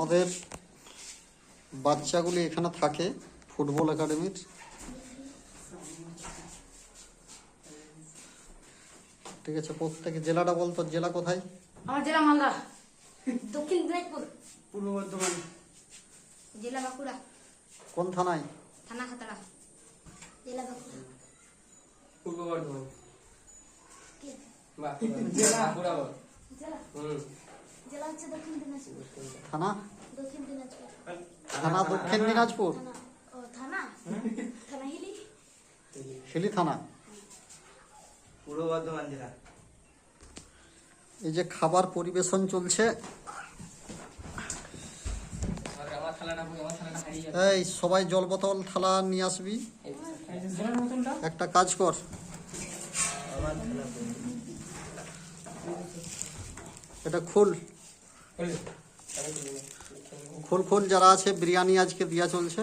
আমাদের বাচ্চাগুলি এখানে থাকে ফুটবল একাডেমির। ঠিক আছে প্রত্যেকে জেলাটা বলতো জেলা কোথায়? আমার জেলা মালদা। দক্ষিণ দিনাজপুর। পূর্ব বর্ধমান। জেলা বাঁকুড়া। কোন থানায়? থানা খাতড়া। জেলা বাঁকুড়া। পূর্ব বর্ধমান। কি? জেলা বাঁকুড়া জেলা। হুম। জেলা হচ্ছে দক্ষিণ দিনাজপুর থানা? দক্ষিণ দিনাজপুর থানা দক্ষিণ দিনাজপুর। থানা থানা হিলি হিলি থানা। পূর্ব বর্ধমান জেলা। এই যে খাবার পরিবেশন চলছে। এই সবাই জল বোতল থালা নিয়ে আসবি। একটা কাজ কর। এটা খুল। খুল খুল যারা আছে বিরিয়ানি আজকে দিয়া চলছে?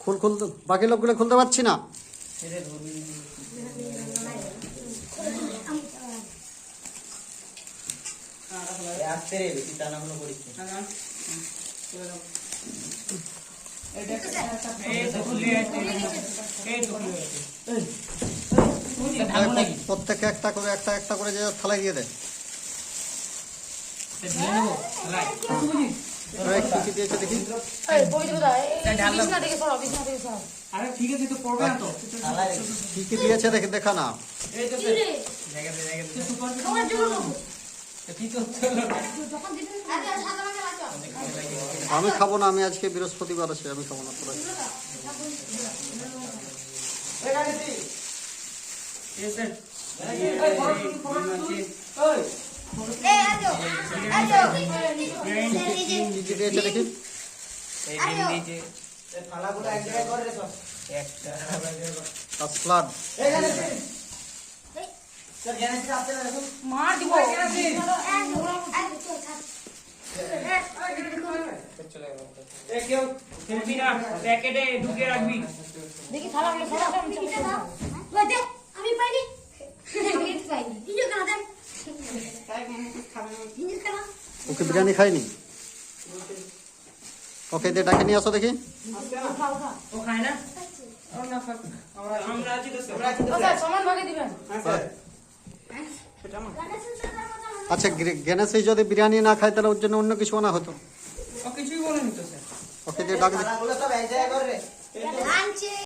খুল খুল বাকি লোকগুলো খুলতে পারছি না। করিস প্রত্যেকে একটা করে একটা একটা করে যে থালায় দিয়ে দেয় দিয়েছে দেখি। কি কি দিয়েছে দেখে দেখা না আমি খাব না আমি আজকে বৃহস্পতিবার আছে আমি খাব না তোরা এই আজো আজো এই যে কি কি দিয়েছে দেখি থালাগুলো এক জায়গায় করে রে সব কাসলাদ মার দিব দেখি থালাগুলো আমি পাইনি। ওকে বিরিয়ানি খাইনি? ওকে দিয়ে ডাকে নিয়ে আসো দেখি। ও খায় না? আমরা সমান ভাগে দিবেন। আচ্ছা গ্রে- গণেশ যদি বিরিয়ানি না খায় তাহলে ওর জন্য অন্য কিছু আনা হতো? ও কিছুই বলেনি তো স্যার। ওকে দিয়ে ডাক